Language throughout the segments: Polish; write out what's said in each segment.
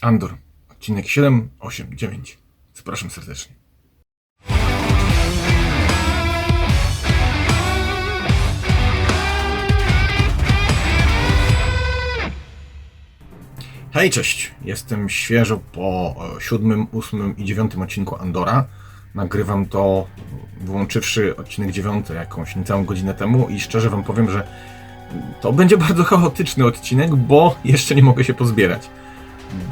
Andor, odcinek 7, 8, 9. Zapraszam serdecznie. Hej, cześć! Jestem świeżo po e, siódmym, ósmym i dziewiątym odcinku Andora. Nagrywam to, wyłączywszy odcinek dziewiąty jakąś niecałą godzinę temu i szczerze wam powiem, że to będzie bardzo chaotyczny odcinek, bo jeszcze nie mogę się pozbierać.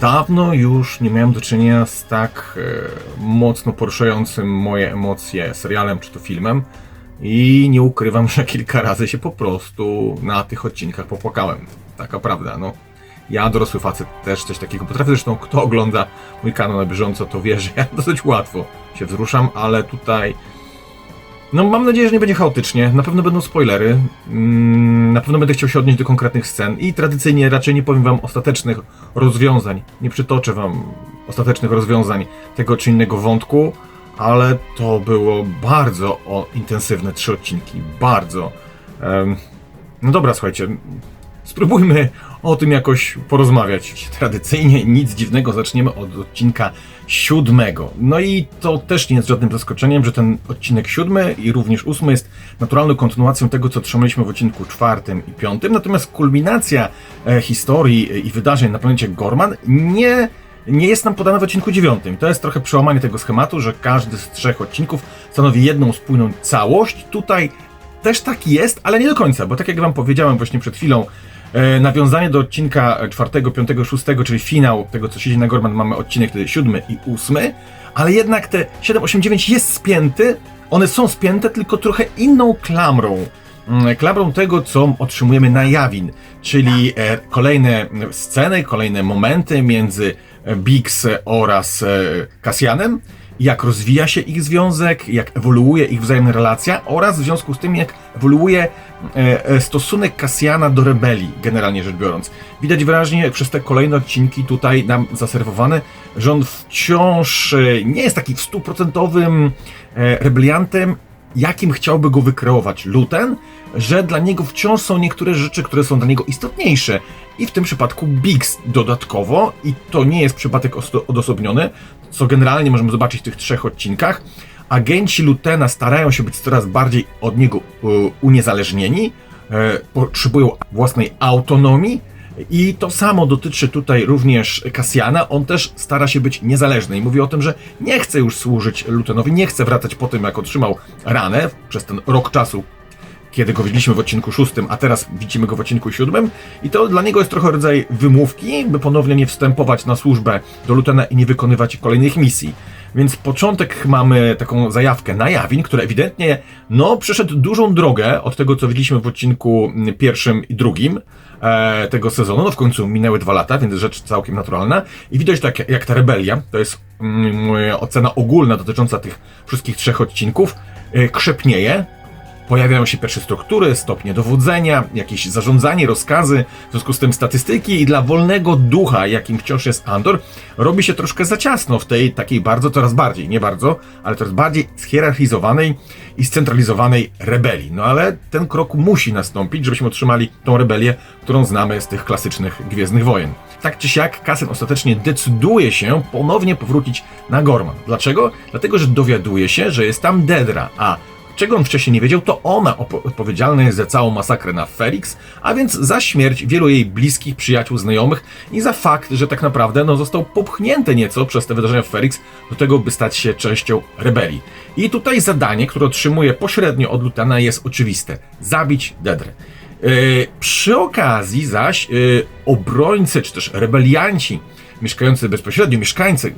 Dawno już nie miałem do czynienia z tak e, mocno poruszającym moje emocje serialem czy to filmem i nie ukrywam, że kilka razy się po prostu na tych odcinkach popłakałem. Taka prawda, no. Ja, dorosły facet, też coś takiego potrafię. Zresztą, kto ogląda mój kanał na bieżąco, to wie, że ja dosyć łatwo się wzruszam, ale tutaj. No, mam nadzieję, że nie będzie chaotycznie. Na pewno będą spoilery. Mm, Na pewno będę chciał się odnieść do konkretnych scen i tradycyjnie raczej nie powiem wam ostatecznych rozwiązań. Nie przytoczę wam ostatecznych rozwiązań tego czy innego wątku, ale to było bardzo o, intensywne trzy odcinki. Bardzo. No dobra, słuchajcie. Spróbujmy o tym jakoś porozmawiać. Tradycyjnie nic dziwnego, zaczniemy od odcinka siódmego. No i to też nie jest żadnym zaskoczeniem, że ten odcinek siódmy i również ósmy jest naturalną kontynuacją tego, co trzymaliśmy w odcinku czwartym i piątym. Natomiast kulminacja e, historii i wydarzeń na planecie Gorman nie nie jest nam podana w odcinku dziewiątym. To jest trochę przełamanie tego schematu, że każdy z trzech odcinków stanowi jedną spójną całość. Tutaj też tak jest, ale nie do końca, bo tak jak wam powiedziałem właśnie przed chwilą, e, nawiązanie do odcinka czwartego, piątego, szóstego, czyli finał tego, co się dzieje na Gorman, mamy odcinek wtedy siódmy i ósmy, ale jednak te 7, 8, 9 jest spięty, one są spięte tylko trochę inną klamrą. Mm, Klamrą tego, co otrzymujemy na Jawin, czyli e, kolejne sceny, kolejne momenty między e, Biggs oraz e, Cassianem, jak rozwija się ich związek, jak ewoluuje ich wzajemna relacja oraz w związku z tym, jak ewoluuje e, e, stosunek Cassiana do rebelii, generalnie rzecz biorąc. Widać wyraźnie przez te kolejne odcinki tutaj nam zaserwowane, że on wciąż e, nie jest taki stuprocentowym rebeliantem, jakim chciałby go wykreować Luten, że dla niego wciąż są niektóre rzeczy, które są dla niego istotniejsze. I w tym przypadku Biggs dodatkowo, i to nie jest przypadek odosobniony, co generalnie możemy zobaczyć w tych trzech odcinkach, agenci Lutena starają się być coraz bardziej od niego e, uniezależnieni, e, potrzebują własnej autonomii, i to samo dotyczy tutaj również Kasjana. On też stara się być niezależny i mówi o tym, że nie chce już służyć Lutenowi, nie chce wracać po tym, jak otrzymał ranę przez ten rok czasu, kiedy go widzieliśmy w odcinku szóstym, a teraz widzimy go w odcinku siódmym. I to dla niego jest trochę rodzaj wymówki, by ponownie nie wstępować na służbę do Lutena i nie wykonywać kolejnych misji. Więc początek mamy taką zajawkę na Jawin, który ewidentnie no, przeszedł dużą drogę od tego, co widzieliśmy w odcinku pierwszym i drugim e, tego sezonu. No w końcu minęły dwa lata, więc rzecz całkiem naturalna. I widać tak, jak ta rebelia, to jest mm, ocena ogólna dotycząca tych wszystkich trzech odcinków, e, krzepnieje, Pojawiają się pierwsze struktury, stopnie dowodzenia, jakieś zarządzanie, rozkazy, w związku z tym statystyki i dla wolnego ducha, jakim wciąż jest Andor, robi się troszkę za ciasno w tej takiej bardzo, coraz bardziej, nie bardzo, ale coraz bardziej schierarchizowanej i scentralizowanej rebelii. No ale ten krok musi nastąpić, żebyśmy otrzymali tą rebelię, którą znamy z tych klasycznych Gwiezdnych Wojen. Tak czy siak, Kasen ostatecznie decyduje się ponownie powrócić na Gorman. Dlaczego? Dlatego, że dowiaduje się, że jest tam Dedra, a Czego on wcześniej nie wiedział, to ona odpowiedzialna jest za całą masakrę na Felix, a więc za śmierć wielu jej bliskich, przyjaciół, znajomych i za fakt, że tak naprawdę no, został popchnięty nieco przez te wydarzenia w Felix do tego, by stać się częścią rebelii. I tutaj zadanie, które otrzymuje pośrednio od Lutana jest oczywiste. Zabić Dedrę. Yy, przy okazji zaś yy, obrońcy, czy też rebelianci, mieszkający bezpośrednio, mieszkańcy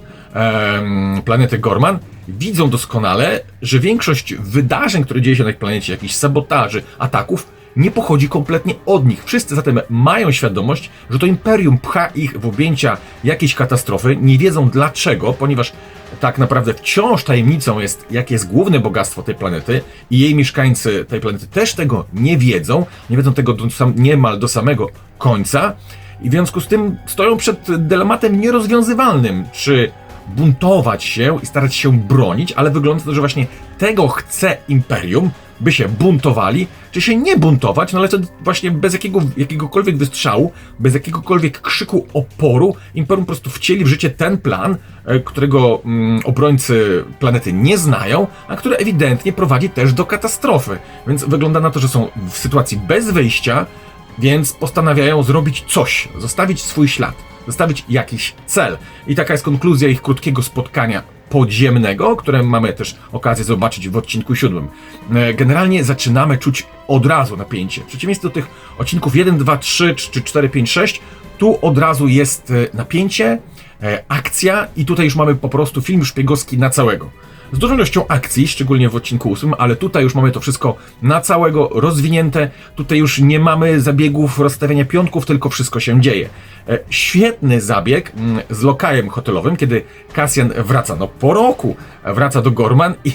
planety Gorman, widzą doskonale, że większość wydarzeń, które dzieje się na tej planecie, jakichś sabotaży, ataków, nie pochodzi kompletnie od nich. Wszyscy zatem mają świadomość, że to imperium pcha ich w objęcia jakiejś katastrofy, nie wiedzą dlaczego, ponieważ tak naprawdę wciąż tajemnicą jest, jakie jest główne bogactwo tej planety i jej mieszkańcy tej planety też tego nie wiedzą, nie wiedzą tego do, sam, niemal do samego końca i w związku z tym stoją przed dylematem nierozwiązywalnym, czy buntować się i starać się bronić, ale wygląda to, że właśnie tego chce imperium, by się buntowali, czy się nie buntować, no ale to właśnie bez jakiego, jakiegokolwiek wystrzału, bez jakiegokolwiek krzyku oporu, Imperium po prostu wcieli w życie ten plan, e, którego mm, obrońcy planety nie znają, a który ewidentnie prowadzi też do katastrofy. Więc wygląda na to, że są w sytuacji bez wyjścia, więc postanawiają zrobić coś, zostawić swój ślad, zostawić jakiś cel. I taka jest konkluzja ich krótkiego spotkania podziemnego, które mamy też okazję zobaczyć w odcinku siódmym. E, Generalnie zaczynamy czuć od razu napięcie. W przeciwieństwie do tych odcinków 1, 2, 3 czy 4, 5, 6, tu od razu jest e, napięcie, e, akcja i tutaj już mamy po prostu film szpiegowski na całego. Z dużą ilością akcji, szczególnie w odcinku 8, ale tutaj już mamy to wszystko na całego rozwinięte. Tutaj już nie mamy zabiegów rozstawiania piątków, tylko wszystko się dzieje. E, Świetny zabieg mm, z lokajem hotelowym, kiedy Cassian wraca, no po roku, wraca do Gorman i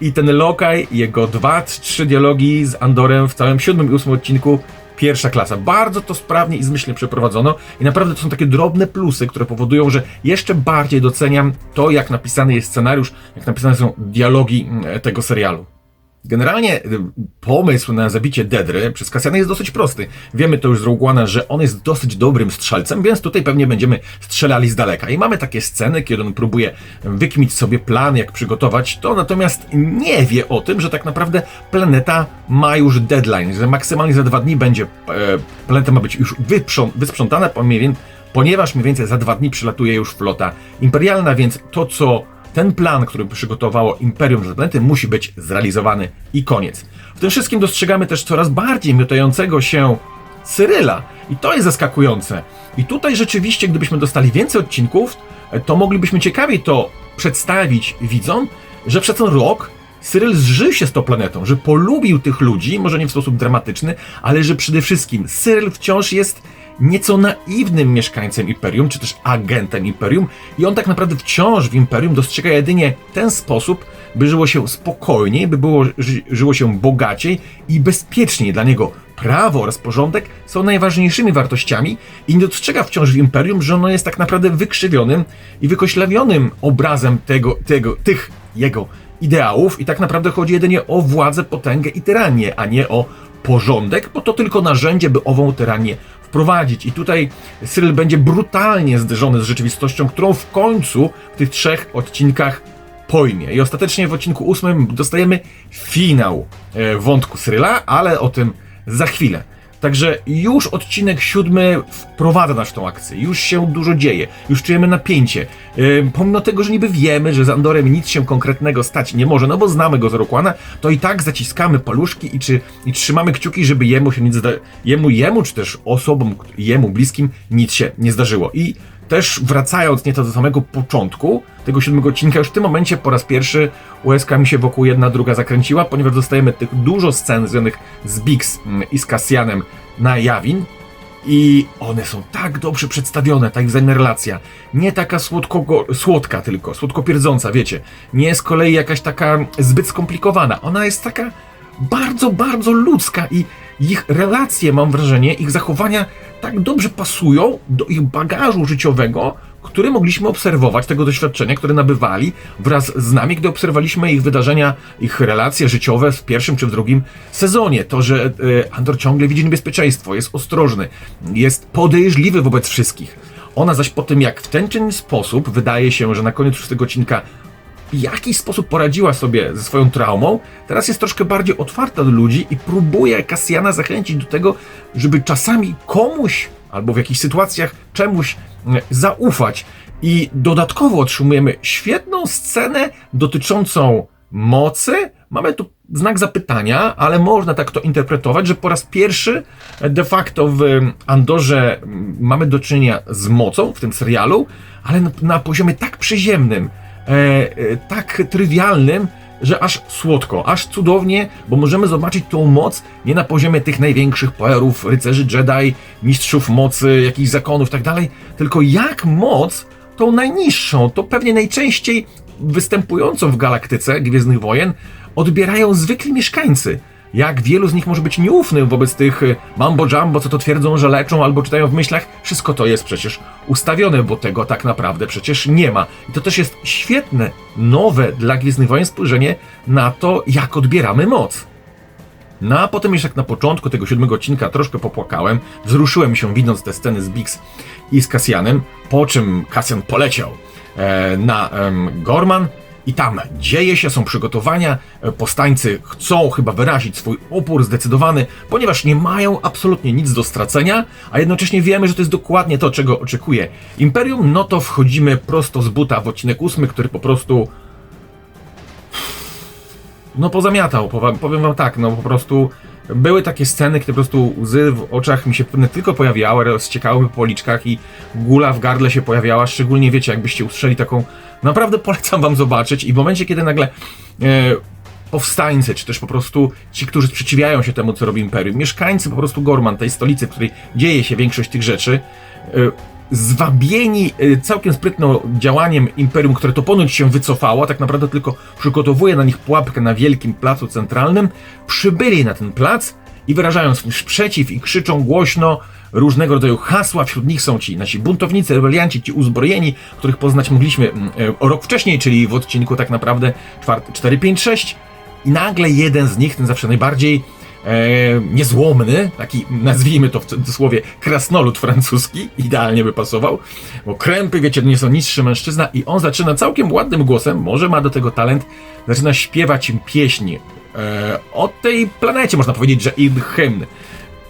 i ten lokaj, jego dwa, trzy dialogi z Andorem w całym siódmym i ósmym odcinku pierwsza klasa. Bardzo to sprawnie i zmyślnie przeprowadzono i naprawdę to są takie drobne plusy, które powodują, że jeszcze bardziej doceniam to, jak napisany jest scenariusz, jak napisane są dialogi mm, tego serialu. Generalnie y, pomysł na zabicie Dedry przez Kasjana jest dosyć prosty. Wiemy to już z Rogue One'a, że on jest dosyć dobrym strzelcem, więc tutaj pewnie będziemy strzelali z daleka. I mamy takie sceny, kiedy on próbuje wykmić sobie plan, jak przygotować to, natomiast nie wie o tym, że tak naprawdę planeta ma już deadline, że maksymalnie za dwa dni będzie, e, planeta ma być już wysprzątana, ponieważ mniej więcej za dwa dni przylatuje już flota imperialna, więc to, co ten plan, który przygotowało Imperium planety, musi być zrealizowany i koniec. W tym wszystkim dostrzegamy też coraz bardziej miotającego się Cyryla. I to jest zaskakujące. I tutaj rzeczywiście, gdybyśmy dostali więcej odcinków, to moglibyśmy ciekawiej to przedstawić widzom, że przez ten rok Cyryl zżył się z tą planetą, że polubił tych ludzi, może nie w sposób dramatyczny, ale że przede wszystkim Cyryl wciąż jest nieco naiwnym mieszkańcem Imperium, czy też agentem Imperium i on tak naprawdę wciąż w Imperium dostrzega jedynie ten sposób, by żyło się spokojniej, by było, ży, żyło się bogaciej i bezpieczniej. Dla niego prawo oraz porządek są najważniejszymi wartościami i nie dostrzega wciąż w Imperium, że ono jest tak naprawdę wykrzywionym i wykoślawionym obrazem tego, tego, tych jego ideałów i tak naprawdę chodzi jedynie o władzę, potęgę i tyranię, a nie o porządek, bo to tylko narzędzie, by ową tyranię wprowadzić. I tutaj Cyril będzie brutalnie zderzony z rzeczywistością, którą w końcu w tych trzech odcinkach pojmie. I ostatecznie w odcinku ósmym dostajemy finał e, wątku Cyryla, ale o tym za chwilę. Także już odcinek siódmy wprowadza nas w tą akcję, już się dużo dzieje, już czujemy napięcie. Yy, pomimo tego, że niby wiemy, że z Andorem nic się konkretnego stać nie może, no bo znamy go z Rokłana, to i tak zaciskamy paluszki i, czy, i trzymamy kciuki, żeby jemu się nic jemu, jemu, czy też osobom jemu bliskim nic się nie zdarzyło. I też wracając nieco do samego początku tego siódmego odcinka, już w tym momencie po raz pierwszy łezka mi się wokół jedna druga zakręciła, ponieważ dostajemy tych dużo scen związanych z Bix mm, i z Cassianem na Jawin. I one są tak dobrze przedstawione, ta ich relacja. Nie taka słodko, słodka tylko, słodko pierdząca, wiecie. Nie z kolei jakaś taka zbyt skomplikowana. Ona jest taka bardzo, bardzo ludzka i ich relacje, mam wrażenie, ich zachowania tak dobrze pasują do ich bagażu życiowego, który mogliśmy obserwować, tego doświadczenia, które nabywali wraz z nami, gdy obserwowaliśmy ich wydarzenia, ich relacje życiowe w pierwszym czy w drugim sezonie. To, że e, Andor ciągle widzi niebezpieczeństwo, jest ostrożny, jest podejrzliwy wobec wszystkich. Ona zaś po tym, jak w ten czy inny sposób wydaje się, że na koniec szóstego odcinka w jakiś sposób poradziła sobie ze swoją traumą, teraz jest troszkę bardziej otwarta do ludzi i próbuje Kasjana zachęcić do tego, żeby czasami komuś albo w jakichś sytuacjach czemuś mm, zaufać. I dodatkowo otrzymujemy świetną scenę dotyczącą mocy. Mamy tu znak zapytania, ale można tak to interpretować, że po raz pierwszy de facto w Andorze mm, mamy do czynienia z mocą w tym serialu, ale na, poziomie tak przyziemnym, tak trywialnym, że aż słodko, aż cudownie, bo możemy zobaczyć tą moc nie na poziomie tych największych poerów, rycerzy Jedi, mistrzów mocy, jakichś zakonów tak dalej, tylko jak moc, tą najniższą, to pewnie najczęściej występującą w galaktyce Gwiezdnych Wojen, odbierają zwykli mieszkańcy. Jak wielu z nich może być nieufnym wobec tych y, mambo jumbo, co to twierdzą, że leczą albo czytają w myślach, wszystko to jest przecież ustawione, bo tego tak naprawdę przecież nie ma. I to też jest świetne, nowe dla Gwiezdnych Wojen spojrzenie na to, jak odbieramy moc. No a potem już jak na początku tego siódmego odcinka troszkę popłakałem, wzruszyłem się widząc te sceny z Bix i z Cassianem, po czym Cassian poleciał e, na em, Gorman i tam dzieje się, są przygotowania, e, powstańcy chcą chyba wyrazić swój opór zdecydowany, ponieważ nie mają absolutnie nic do stracenia, a jednocześnie wiemy, że to jest dokładnie to, czego oczekuje Imperium, no to wchodzimy prosto z buta w odcinek ósmy, który po prostu no pozamiatał, powiem wam tak, no po prostu były takie sceny, kiedy po prostu łzy w oczach mi się nie tylko pojawiały, ale ściekały po policzkach i gula w gardle się pojawiała, szczególnie wiecie, jakbyście usłyszeli taką, naprawdę polecam wam zobaczyć. I w momencie, kiedy nagle e, powstańcy, czy też po prostu ci, którzy sprzeciwiają się temu, co robi Imperium, mieszkańcy po prostu Gorman, tej stolicy, w której dzieje się większość tych rzeczy, e, zwabieni e, całkiem sprytno działaniem Imperium, które to ponoć się wycofało, tak naprawdę tylko przygotowuje na nich pułapkę na wielkim placu centralnym, przybyli na ten plac i wyrażają swój sprzeciw i krzyczą głośno różnego rodzaju hasła. Wśród nich są ci nasi buntownicy, rebelianci, ci uzbrojeni, których poznać mogliśmy mm, e, rok wcześniej, czyli w odcinku tak naprawdę 4, 5, 6. I nagle jeden z nich, ten zawsze najbardziej niezłomny, taki nazwijmy to w cudzysłowie krasnolud francuski, idealnie by pasował, bo krępy, wiecie, nie są niższy mężczyzna i on zaczyna całkiem ładnym głosem, może ma do tego talent, zaczyna śpiewać im pieśni e, o tej planecie, można powiedzieć, że ich hymn.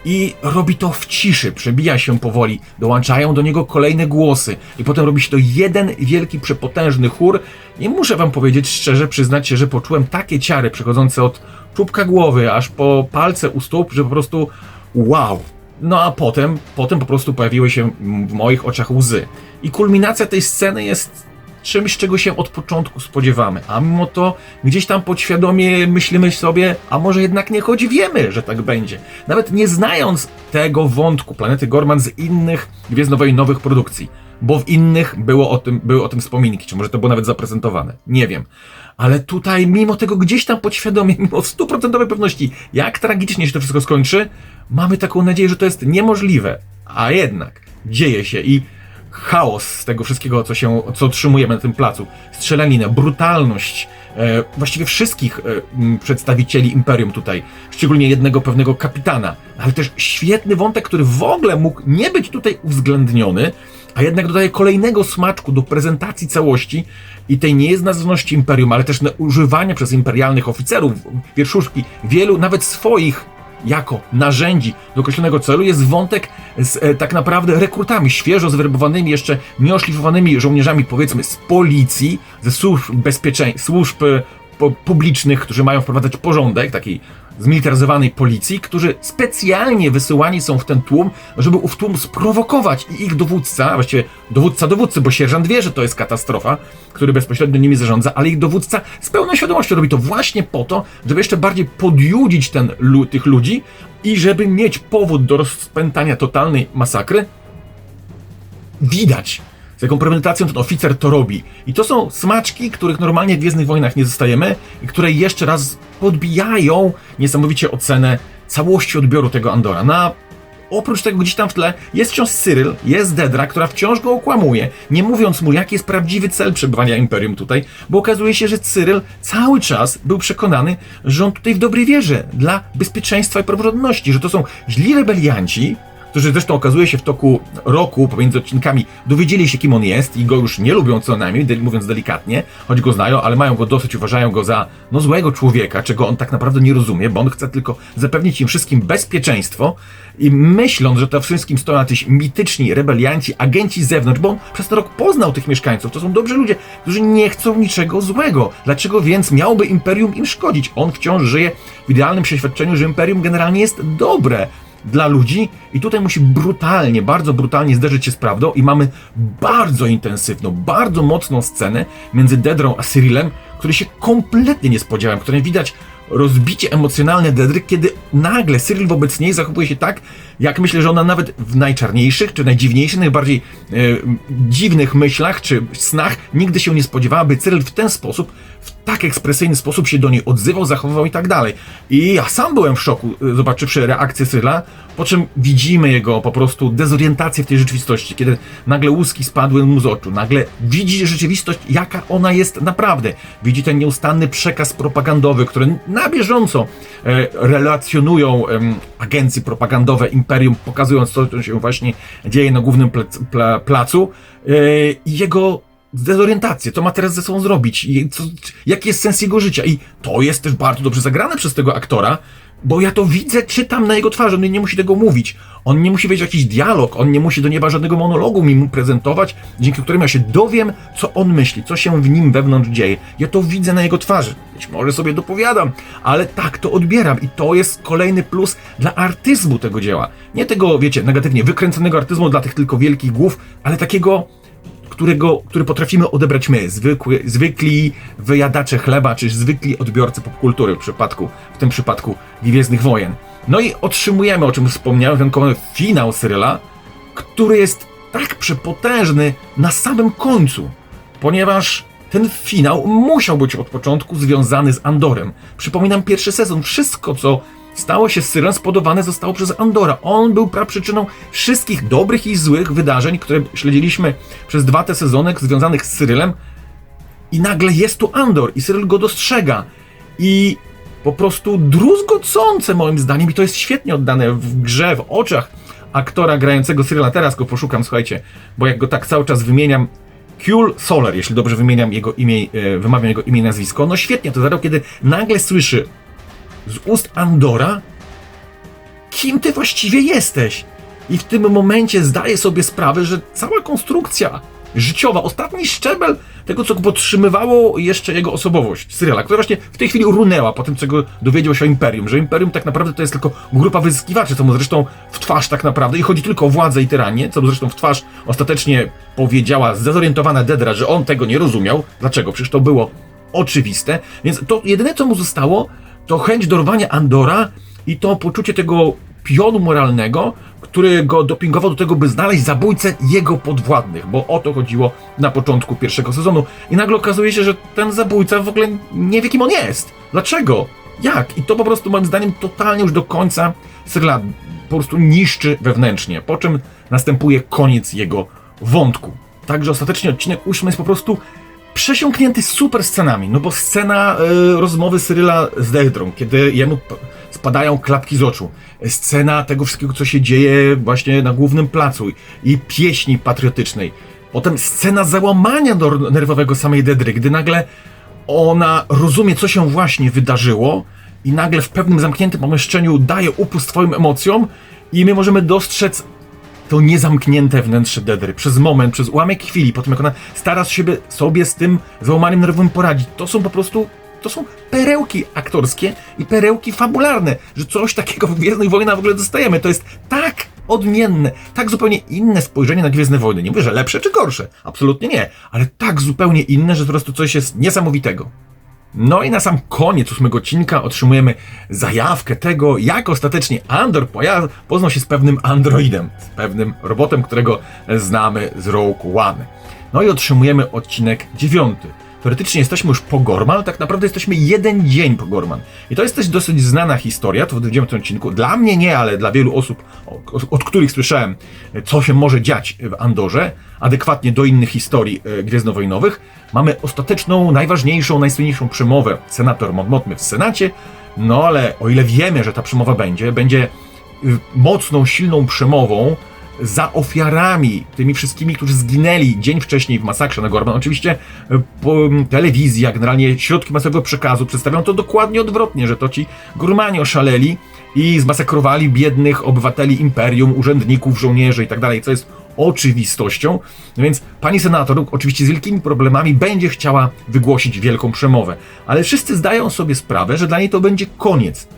I robi to w ciszy, przebija się powoli, dołączają do niego kolejne głosy i potem robi się to jeden wielki, przepotężny chór. I muszę wam powiedzieć szczerze, przyznać się, że poczułem takie ciary przechodzące od czubka głowy aż po palce u stóp, że po prostu wow. No a potem, potem po prostu pojawiły się w moich oczach łzy. I kulminacja tej sceny jest czymś, czego się od początku spodziewamy, a mimo to gdzieś tam podświadomie myślimy sobie, a może jednak nie, choć wiemy, że tak będzie. Nawet nie znając tego wątku planety Gorman z innych Gwiezdnowej nowych produkcji, bo w innych było o tym, były o tym wspominki, czy może to było nawet zaprezentowane, nie wiem. Ale tutaj, mimo tego gdzieś tam podświadomie, mimo stuprocentowej pewności, jak tragicznie się to wszystko skończy, mamy taką nadzieję, że to jest niemożliwe. A jednak dzieje się i chaos z tego wszystkiego, co się, co otrzymujemy na tym placu. Strzelaninę, brutalność e, właściwie wszystkich e, przedstawicieli Imperium tutaj, szczególnie jednego pewnego kapitana, ale też świetny wątek, który w ogóle mógł nie być tutaj uwzględniony, a jednak dodaje kolejnego smaczku do prezentacji całości i tej niejednoznaczności Imperium, ale też używania przez imperialnych oficerów, wierszuszki, wielu nawet swoich jako narzędzi do określonego celu jest wątek z e, tak naprawdę rekrutami, świeżo zwerbowanymi, jeszcze nieoszlifowanymi żołnierzami, powiedzmy, z policji, ze służb bezpieczeństwa, służb e, publicznych, którzy mają wprowadzać porządek, takiej zmilitaryzowanej policji, którzy specjalnie wysyłani są w ten tłum, żeby ów tłum sprowokować i ich dowódca, właściwie dowódca dowódcy, bo sierżant wie, że to jest katastrofa, który bezpośrednio nimi zarządza, ale ich dowódca z pełną świadomością robi to właśnie po to, żeby jeszcze bardziej podjudzić ten, tych ludzi i żeby mieć powód do rozpętania totalnej masakry, widać, z jaką premedytacją ten oficer to robi. I to są smaczki, których normalnie w Gwiezdnych Wojnach nie zostajemy i które jeszcze raz podbijają niesamowicie ocenę całości odbioru tego Andora. Na Oprócz tego gdzieś tam w tle jest wciąż Cyril, jest Dedra, która wciąż go okłamuje, nie mówiąc mu, jaki jest prawdziwy cel przebywania Imperium tutaj, bo okazuje się, że Cyril cały czas był przekonany, że on tutaj w dobrej wierze, dla bezpieczeństwa i praworządności, że to są źli rebelianci, którzy zresztą okazuje się w toku roku, pomiędzy odcinkami, dowiedzieli się, kim on jest i go już nie lubią co najmniej, mówiąc delikatnie, choć go znają, ale mają go dosyć, uważają go za no złego człowieka, czego on tak naprawdę nie rozumie, bo on chce tylko zapewnić im wszystkim bezpieczeństwo i myśląc, że to wszystkim stoją jacyś mityczni rebelianci, agenci z zewnątrz, bo on przez ten rok poznał tych mieszkańców, to są dobrzy ludzie, którzy nie chcą niczego złego. Dlaczego więc miałby Imperium im szkodzić? On wciąż żyje w idealnym przeświadczeniu, że Imperium generalnie jest dobre dla ludzi i tutaj musi brutalnie, bardzo brutalnie zderzyć się z prawdą i mamy bardzo intensywną, bardzo mocną scenę między Dedrą a Cyrilem, której się kompletnie nie spodziewałem, której widać rozbicie emocjonalne Dedry, kiedy nagle Cyril wobec niej zachowuje się tak, jak myślę, że ona nawet w najczarniejszych, czy najdziwniejszych, najbardziej e, dziwnych myślach, czy snach nigdy się nie spodziewała, by Cyril w ten sposób, tak ekspresyjny sposób się do niej odzywał, zachowywał i tak dalej. I ja sam byłem w szoku, y, zobaczywszy reakcję Cyryla, po czym widzimy jego po prostu dezorientację w tej rzeczywistości, kiedy nagle łuski spadły mu z oczu, nagle widzi rzeczywistość, jaka ona jest naprawdę. Widzi ten nieustanny przekaz propagandowy, który na bieżąco e, relacjonują em, agencje propagandowe Imperium, pokazując co się właśnie dzieje na głównym plec, pla, placu e, jego dezorientację, co ma teraz ze sobą zrobić, i co, jaki jest sens jego życia. I to jest też bardzo dobrze zagrane przez tego aktora, bo ja to widzę, czytam na jego twarzy, on nie musi tego mówić. On nie musi wejść jakiś dialog, on nie musi do nieba żadnego monologu mi mu prezentować, dzięki którym ja się dowiem, co on myśli, co się w nim wewnątrz dzieje. Ja to widzę na jego twarzy. Być może sobie dopowiadam, ale tak to odbieram i to jest kolejny plus dla artyzmu tego dzieła. Nie tego, wiecie, negatywnie wykręconego artyzmu dla tych tylko wielkich głów, ale takiego którego, który potrafimy odebrać my, zwykły, zwykli wyjadacze chleba, czy zwykli odbiorcy popkultury w przypadku, w tym przypadku Gwiezdnych Wojen. No i otrzymujemy, o czym wspomniałem, ten finał Cyryla, który jest tak przepotężny na samym końcu, ponieważ ten finał musiał być od początku związany z Andorem. Przypominam pierwszy sezon, wszystko co stało się Cyrylem spowodowane zostało przez Andora. On był praprzyczyną wszystkich dobrych i złych wydarzeń, które śledziliśmy przez dwa te sezony związanych z Cyrylem. I nagle jest tu Andor i Cyryl go dostrzega. I po prostu druzgocące moim zdaniem, i to jest świetnie oddane w grze, w oczach aktora grającego Cyryla. Teraz go poszukam, słuchajcie, bo jak go tak cały czas wymieniam, Kul Soler, jeśli dobrze wymieniam jego imię, e, wymawiam jego imię i nazwisko. No świetnie to zagrał, kiedy nagle słyszy z ust Andora, kim ty właściwie jesteś. I w tym momencie zdaje sobie sprawę, że cała konstrukcja życiowa, ostatni szczebel tego, co podtrzymywało jeszcze jego osobowość, Cyryla, która właśnie w tej chwili runęła po tym, czego dowiedział się o Imperium, że Imperium tak naprawdę to jest tylko grupa wyzyskiwaczy, co mu zresztą w twarz tak naprawdę, i chodzi tylko o władzę i tyranię, co mu zresztą w twarz ostatecznie powiedziała zdezorientowana Dedra, że on tego nie rozumiał. Dlaczego? Przecież to było oczywiste. Więc to jedyne, co mu zostało, to chęć dorwania Andora i to poczucie tego pionu moralnego, który go dopingował do tego, by znaleźć zabójcę jego podwładnych, bo o to chodziło na początku pierwszego sezonu. I nagle okazuje się, że ten zabójca w ogóle nie wie, kim on jest. Dlaczego? Jak? I to po prostu moim zdaniem totalnie już do końca seriala po prostu niszczy wewnętrznie, po czym następuje koniec jego wątku. Także ostatecznie odcinek ósmy jest po prostu przesiąknięty super scenami, no bo scena y, rozmowy Cyryla z Deidrą, kiedy jemu spadają klapki z oczu, scena tego wszystkiego, co się dzieje właśnie na głównym placu i pieśni patriotycznej, potem scena załamania nerwowego samej Dedry, gdy nagle ona rozumie, co się właśnie wydarzyło i nagle w pewnym zamkniętym pomieszczeniu daje upust swoim emocjom i my możemy dostrzec to niezamknięte wnętrze Dedry przez moment, przez ułamek chwili, po tym jak ona stara się sobie z tym załamaniem nerwowym poradzić. To są po prostu to są perełki aktorskie i perełki fabularne, że coś takiego w Gwiezdnych Wojnach w ogóle dostajemy. To jest tak odmienne, tak zupełnie inne spojrzenie na Gwiezdne Wojny. Nie mówię, że lepsze czy gorsze, absolutnie nie, ale tak zupełnie inne, że po prostu coś jest niesamowitego. No i na sam koniec ósmego odcinka otrzymujemy zajawkę tego, jak ostatecznie Andor poznał się z pewnym androidem, z pewnym robotem, którego znamy z Rogue One. No i otrzymujemy odcinek dziewiąty. Teoretycznie jesteśmy już po Gorman, ale tak naprawdę jesteśmy jeden dzień po Gorman. I to jest też dosyć znana historia, to w dziewiątym odcinku. Dla mnie nie, ale dla wielu osób, od których słyszałem, co się może dziać w Andorze, adekwatnie do innych historii e, gwiezdnowojnowych, mamy ostateczną, najważniejszą, najsłynniejszą przemowę senator Monmouthmy w Senacie, no ale o ile wiemy, że ta przemowa będzie, będzie y, mocną, silną przemową, za ofiarami, tymi wszystkimi, którzy zginęli dzień wcześniej w masakrze na Gorban. Oczywiście e, telewizja, generalnie środki masowego przekazu przedstawiają to dokładnie odwrotnie, że to ci Gurmani oszaleli i zmasakrowali biednych obywateli imperium, urzędników, żołnierzy itd., tak co jest oczywistością. No więc pani senator, oczywiście z wielkimi problemami, będzie chciała wygłosić wielką przemowę. Ale wszyscy zdają sobie sprawę, że dla niej to będzie koniec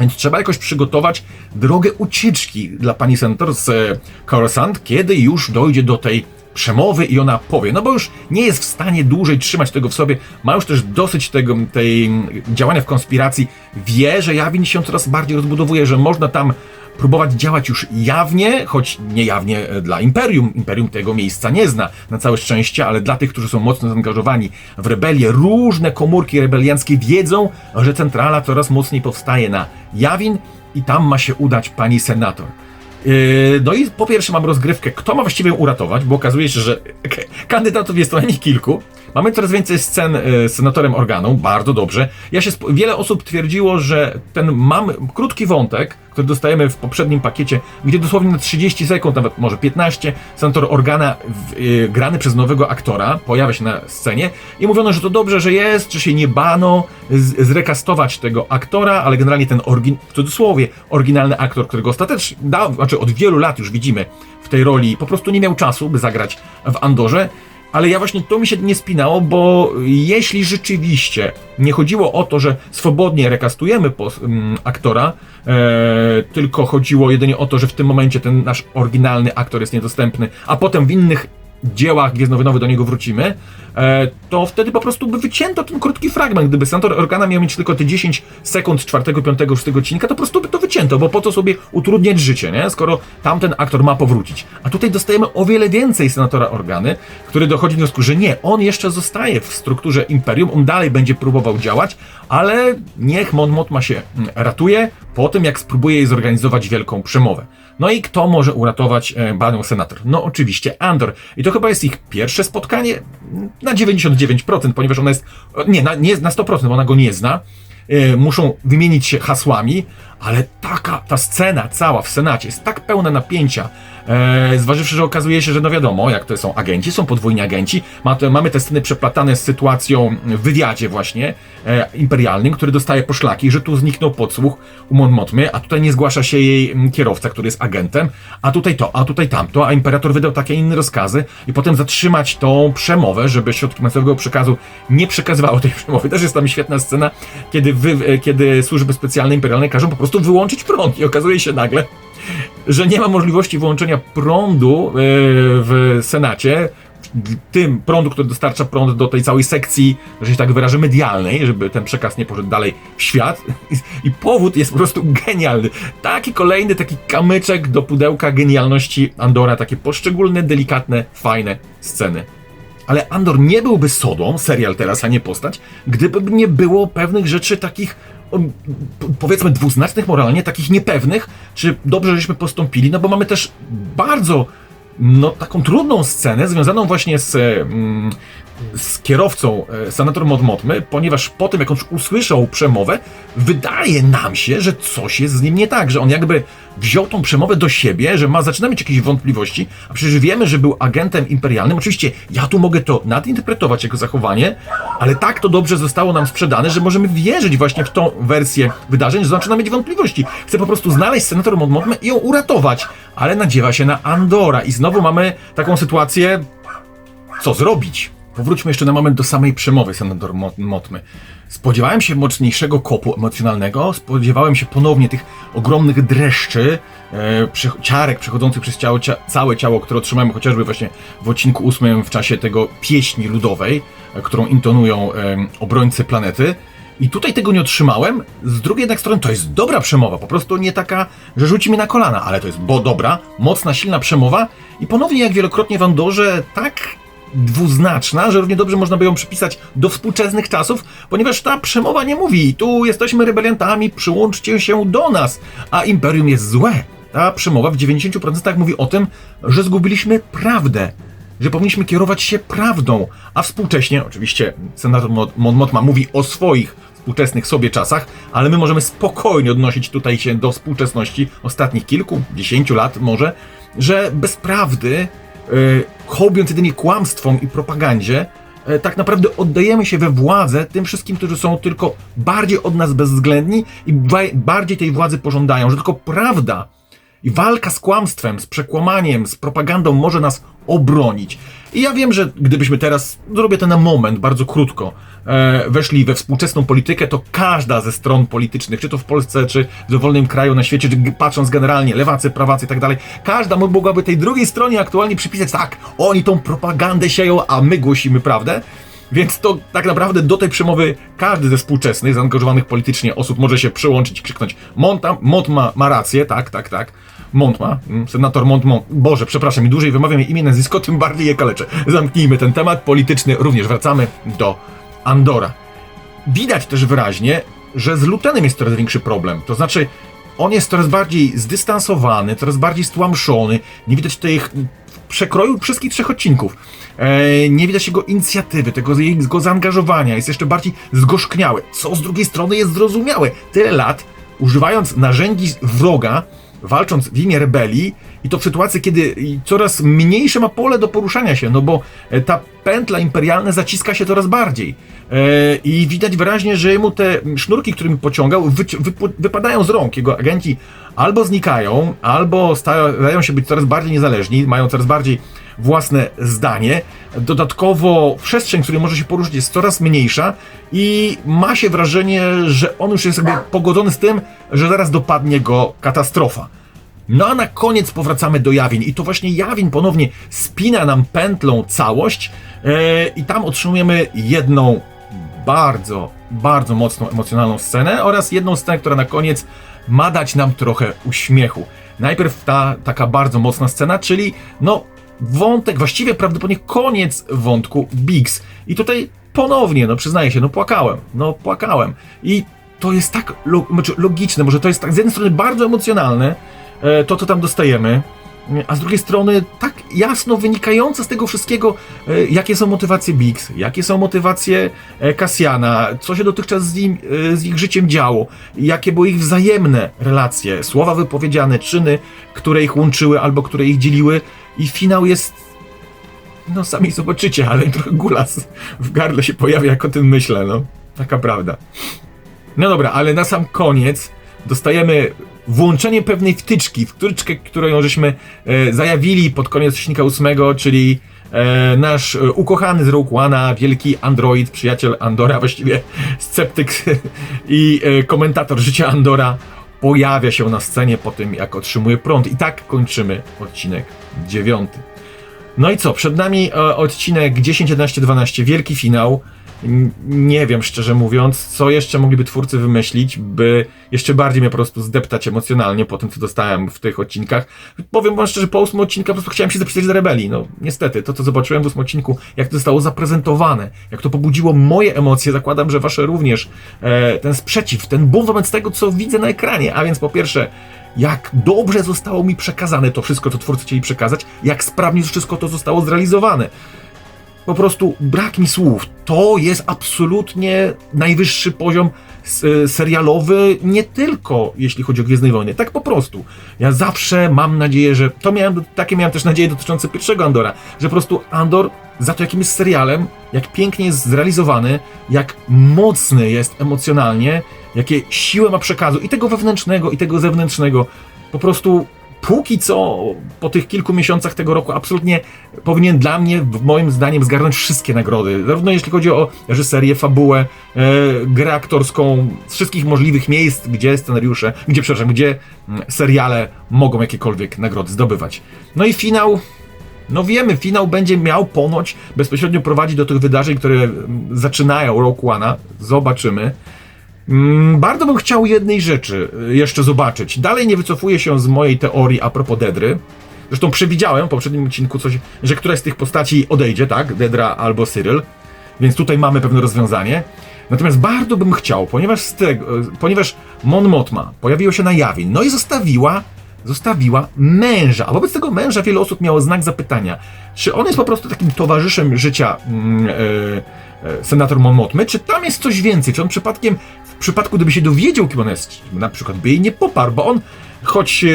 więc trzeba jakoś przygotować drogę ucieczki dla pani senator z e, Coruscant, kiedy już dojdzie do tej przemowy i ona powie, no bo już nie jest w stanie dłużej trzymać tego w sobie, ma już też dosyć tego, tej działania w konspiracji, wie, że Jawin się coraz bardziej rozbudowuje, że można tam próbować działać już jawnie, choć niejawnie e, dla Imperium. Imperium tego miejsca nie zna, na całe szczęście, ale dla tych, którzy są mocno zaangażowani w rebelię, różne komórki rebelianckie wiedzą, że centrala coraz mocniej powstaje na Jawin i tam ma się udać pani senator. Yy, No i po pierwsze mam rozgrywkę, kto ma właściwie uratować, bo okazuje się, że kandydatów jest co najmniej kilku. Mamy coraz więcej scen e, z senatorem Organą, bardzo dobrze. Ja się wiele osób twierdziło, że ten mam krótki wątek, który dostajemy w poprzednim pakiecie, gdzie dosłownie na 30 sekund, nawet może 15, senator Organa w, e, grany przez nowego aktora pojawia się na scenie i mówiono, że to dobrze, że jest, że się nie bano z, zrekastować tego aktora, ale generalnie ten orgin, w cudzysłowie oryginalny aktor, którego ostatecznie, da, znaczy od wielu lat już widzimy w tej roli, po prostu nie miał czasu, by zagrać w Andorze. Ale ja właśnie to mi się nie spinało, bo jeśli rzeczywiście nie chodziło o to, że swobodnie rekastujemy mm, aktora, e, tylko chodziło jedynie o to, że w tym momencie ten nasz oryginalny aktor jest niedostępny, a potem w innych dziełach Gwiezdnowynowych do niego wrócimy, e, to wtedy po prostu by wycięto ten krótki fragment. Gdyby senator Organa miał mieć tylko te 10 sekund czwartego, piątego, szóstego odcinka, to po prostu by to wycięto, bo po co sobie utrudniać życie, nie? Skoro tamten aktor ma powrócić. A tutaj dostajemy o wiele więcej senatora Organy, który dochodzi do wniosku, że nie, on jeszcze zostaje w strukturze Imperium, on dalej będzie próbował działać, ale niech Mon Mothma się mm, ratuje po tym, jak spróbuje jej zorganizować wielką przemowę. No i kto może uratować e, panią senator? No oczywiście Andor. I to chyba jest ich pierwsze spotkanie na 99%, ponieważ ona jest, nie, na, nie na 100%, bo ona go nie zna. E, muszą wymienić się hasłami, ale taka ta scena cała w Senacie jest tak pełna napięcia, e, zważywszy, że okazuje się, że no wiadomo, jak to są agenci, są podwójni agenci, ma te, mamy te sceny przeplatane z sytuacją w wywiadzie właśnie e, imperialnym, który dostaje poszlaki, że tu zniknął podsłuch u Mon Mothmy, a tutaj nie zgłasza się jej mm, kierowca, który jest agentem, a tutaj to, a tutaj tamto, a imperator wydał takie inne rozkazy i potem zatrzymać tą przemowę, żeby środki masowego przekazu nie przekazywały tej przemowy. Też jest tam świetna scena, kiedy, wy, e, kiedy służby specjalne imperialne każą po prostu wyłączyć prąd i okazuje się nagle, że nie ma możliwości wyłączenia prądu e, w Senacie, tym prądu, który dostarcza prąd do tej całej sekcji, że się tak wyrażę, medialnej, żeby ten przekaz nie poszedł dalej w świat. I powód jest po prostu genialny. Taki kolejny, taki kamyczek do pudełka genialności Andora, takie poszczególne, delikatne, fajne sceny. Ale Andor nie byłby Sodą, serial teraz, a nie postać, gdyby nie było pewnych rzeczy takich, powiedzmy, dwuznacznych moralnie, takich niepewnych, czy dobrze żeśmy postąpili, no bo mamy też bardzo, no, taką trudną scenę związaną właśnie z, mm, z kierowcą e, senator Mod Motmy, ponieważ po tym, jak on usłyszał przemowę, wydaje nam się, że coś jest z nim nie tak, że on jakby wziął tą przemowę do siebie, że ma, zaczyna mieć jakieś wątpliwości, a przecież wiemy, że był agentem imperialnym. Oczywiście ja tu mogę to nadinterpretować jego zachowanie, ale tak to dobrze zostało nam sprzedane, że możemy wierzyć właśnie w tą wersję wydarzeń, że zaczyna mieć wątpliwości. Chce po prostu znaleźć senator Mod Motmę i ją uratować, ale nadziewa się na Andora i znowu mamy taką sytuację, co zrobić? Powróćmy jeszcze na moment do samej przemowy senator Mo- Motmy. Spodziewałem się mocniejszego kopu emocjonalnego, spodziewałem się ponownie tych ogromnych dreszczy, e, ciarek przechodzących przez ciało, cia- całe ciało, które otrzymałem chociażby właśnie w odcinku ósmym w czasie tego pieśni ludowej, e, którą intonują e, obrońcy planety. I tutaj tego nie otrzymałem. Z drugiej jednak strony to jest dobra przemowa, po prostu nie taka, że rzuci mnie na kolana, ale to jest bo dobra, mocna, silna przemowa i ponownie jak wielokrotnie w Andorze, tak dwuznaczna, że równie dobrze można by ją przypisać do współczesnych czasów, ponieważ ta przemowa nie mówi, tu jesteśmy rebeliantami, przyłączcie się do nas, a Imperium jest złe. Ta przemowa w 90% mówi o tym, że zgubiliśmy prawdę, że powinniśmy kierować się prawdą, a współcześnie, oczywiście senator Mo- Mon Mothma mówi o swoich współczesnych sobie czasach, ale my możemy spokojnie odnosić tutaj się do współczesności ostatnich kilku, dziesięciu lat może, że bez prawdy, yy, hołbiąc jedynie kłamstwom i propagandzie, e, tak naprawdę oddajemy się we władzę tym wszystkim, którzy są tylko bardziej od nas bezwzględni i ba- bardziej tej władzy pożądają, że tylko prawda i walka z kłamstwem, z przekłamaniem, z propagandą może nas obronić. I ja wiem, że gdybyśmy teraz, zrobię to na moment, bardzo krótko, e, weszli we współczesną politykę, to każda ze stron politycznych, czy to w Polsce, czy w dowolnym kraju na świecie, czy patrząc generalnie, lewacy, prawacy i tak dalej, każda mogłaby tej drugiej stronie aktualnie przypisać, tak, oni tą propagandę sieją, a my głosimy prawdę. Więc to tak naprawdę do tej przemowy każdy ze współczesnych, zaangażowanych politycznie osób może się przyłączyć krzyknąć Monta, Mont ma, ma rację, tak, tak, tak. Mont ma, mm, senator Mont, Mont, Boże, przepraszam, im dłużej wymawiam imię, nazwisko, tym bardziej je kaleczę. Zamknijmy ten temat polityczny, również wracamy do Andora. Widać też wyraźnie, że z Lutenem jest coraz większy problem, to znaczy on jest coraz bardziej zdystansowany, coraz bardziej stłamszony, nie widać ich przekroju wszystkich trzech odcinków. E, nie widać jego inicjatywy, tego jego zaangażowania, jest jeszcze bardziej zgorzkniały, co z drugiej strony jest zrozumiałe. Tyle lat, używając narzędzi wroga, walcząc w imię rebelii i to w sytuacji, kiedy coraz mniejsze ma pole do poruszania się, no bo e, ta pętla imperialna zaciska się coraz bardziej. E, I widać wyraźnie, że mu te sznurki, którymi pociągał, wy, wy, wypadają z rąk. Jego agenci albo znikają, albo stają się być coraz bardziej niezależni, mają coraz bardziej własne zdanie. Dodatkowo przestrzeń, w której może się poruszyć jest coraz mniejsza i ma się wrażenie, że on już jest jakby pogodzony z tym, że zaraz dopadnie go katastrofa. No a na koniec powracamy do Jawin i to właśnie Jawin ponownie spina nam pętlą całość yy, i tam otrzymujemy jedną bardzo, bardzo mocną emocjonalną scenę oraz jedną scenę, która na koniec ma dać nam trochę uśmiechu. Najpierw ta taka bardzo mocna scena, czyli no wątek, właściwie prawdopodobnie koniec wątku Biggs. I tutaj ponownie, no przyznaję się, no płakałem, no płakałem. I to jest tak znaczy logiczne, może to jest tak z jednej strony bardzo emocjonalne, to co tam dostajemy, a z drugiej strony tak jasno wynikające z tego wszystkiego, e, jakie są motywacje Biggs, jakie są motywacje Cassiana, co się dotychczas z, nim, e, z ich życiem działo, jakie były ich wzajemne relacje, słowa wypowiedziane, czyny, które ich łączyły albo które ich dzieliły i finał jest no sami zobaczycie, ale trochę gulas w gardle się pojawia, jak o tym myślę, no. Taka prawda. No dobra, ale na sam koniec dostajemy włączenie pewnej wtyczki, wtyczkę, którą żeśmy e, zajawili pod koniec odcinka ósmego, czyli e, nasz e, ukochany z Rogue One'a, wielki android, przyjaciel Andora, właściwie sceptyk i e, komentator życia Andora pojawia się na scenie po tym, jak otrzymuje prąd. I tak kończymy odcinek dziewiąty. No i co? Przed nami e, odcinek 10, 11, 12, wielki finał nie wiem, szczerze mówiąc, co jeszcze mogliby twórcy wymyślić, by jeszcze bardziej mnie po prostu zdeptać emocjonalnie po tym, co dostałem w tych odcinkach. Powiem wam szczerze, po ósmym odcinku po prostu chciałem się zapisać do rebelii. No, niestety, to co zobaczyłem w ósmym odcinku, jak to zostało zaprezentowane, jak to pobudziło moje emocje, zakładam, że wasze również, e, ten sprzeciw, ten ból wobec tego, co widzę na ekranie. A więc po pierwsze, jak dobrze zostało mi przekazane to wszystko, co twórcy chcieli przekazać, jak sprawnie wszystko to zostało zrealizowane po prostu brak mi słów. To jest absolutnie najwyższy poziom e, serialowy, nie tylko jeśli chodzi o Gwiezdne Wojny, tak po prostu. Ja zawsze mam nadzieję, że to miałem, takie miałem też nadzieje dotyczące pierwszego Andora, że po prostu Andor za to jakim jest serialem, jak pięknie jest zrealizowany, jak mocny jest emocjonalnie, jakie siłę ma przekazu i tego wewnętrznego, i tego zewnętrznego. Po prostu póki co po tych kilku miesiącach tego roku absolutnie powinien dla mnie, moim zdaniem, zgarnąć wszystkie nagrody. Zarówno jeśli chodzi o reżyserię, fabułę, e, grę aktorską, z wszystkich możliwych miejsc, gdzie scenariusze, gdzie, przepraszam, gdzie mm, seriale mogą jakiekolwiek nagrody zdobywać. No i finał. No wiemy, finał będzie miał ponoć bezpośrednio prowadzić do tych wydarzeń, które mm, zaczynają Rogue One'a. Zobaczymy. Mm, bardzo bym chciał jednej rzeczy y, jeszcze zobaczyć. Dalej nie wycofuję się z mojej teorii a propos Dedry. Zresztą przewidziałem w poprzednim odcinku coś, że któraś z tych postaci odejdzie, tak? Dedra albo Cyril. Więc tutaj mamy pewne rozwiązanie. Natomiast bardzo bym chciał, ponieważ, z tego, y, ponieważ Mon Mothma pojawiła się na Jawin, no i zostawiła, zostawiła męża. A wobec tego męża wiele osób miało znak zapytania, czy on jest po prostu takim towarzyszem życia yy, senator Mon Mothmy, czy tam jest coś więcej, czy on przypadkiem w przypadku, gdyby się dowiedział, kim ona jest, na przykład by jej nie poparł, bo on, choć e,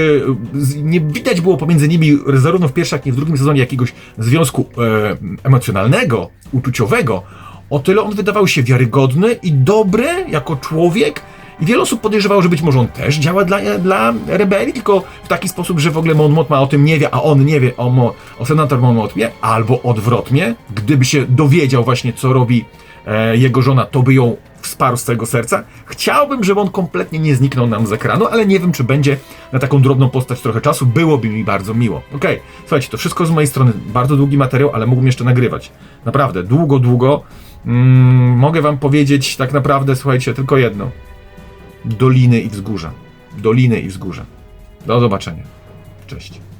nie widać było pomiędzy nimi zarówno w pierwszym, jak i w drugim sezonie jakiegoś związku e, emocjonalnego, uczuciowego, o tyle on wydawał się wiarygodny i dobry jako człowiek, i wiele osób podejrzewało, że być może on też działa dla, dla rebelii, tylko w taki sposób, że w ogóle Mon Mothma o tym nie wie, a on nie wie o, o senator Mon Mothmie, albo odwrotnie, gdyby się dowiedział właśnie, co robi e, jego żona, to by ją wsparł z całego serca. Chciałbym, żeby on kompletnie nie zniknął nam z ekranu, ale nie wiem, czy będzie na taką drobną postać trochę czasu. Byłoby mi bardzo miło. Okay. słuchajcie, to wszystko z mojej strony. Bardzo długi materiał, ale mógłbym jeszcze nagrywać. Naprawdę, długo, długo. Mm, mogę wam powiedzieć tak naprawdę, słuchajcie, tylko jedno. Doliny i wzgórza. Doliny i wzgórza. Do zobaczenia. Cześć.